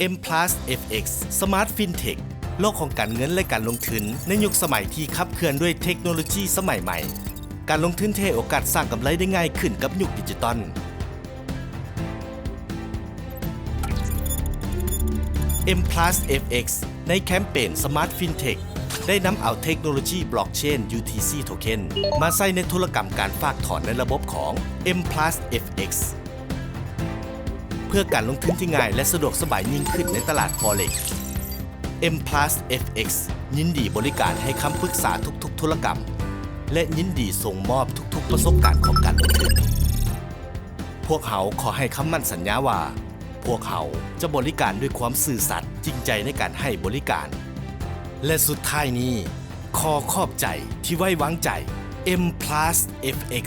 M Plus FX Smart FinTech โลกของการเงินและการลงทุนในยุคสมัยที่ขับเคลื่อนด้วยเทคโนโลยีสมัยใหม่ การลงทุนเทโอกาสสร้างกำไรได้ง่ายขึ้นกับยุคดิจิตอล M Plus FX ในแคมเปญ Smart FinTech ได้นำเอาเทคโนโลยีบล็อกเชน UTC Token มาใส่ในธุรกรรมการฝากถอนในระบบของ M Plus FX เพื่อการลงทุนที่ง่ายและสะดวกสบายยิ่งขึ้นในตลาด Forex M Plus FX ยินดีบริการให้คำปรึกษาทุกๆ ธุรกรรม และยินดีส่งมอบทุกๆ ประสบการณ์ของการลงทุน พวกเขาขอให้คำมั่นสัญญาว่า พวกเขาจะบริการด้วยความซื่อสัตย์จริงใจในการให้บริการ และสุดท้ายนี้ ขอขอบใจที่ไว้วางใจ M Plus FX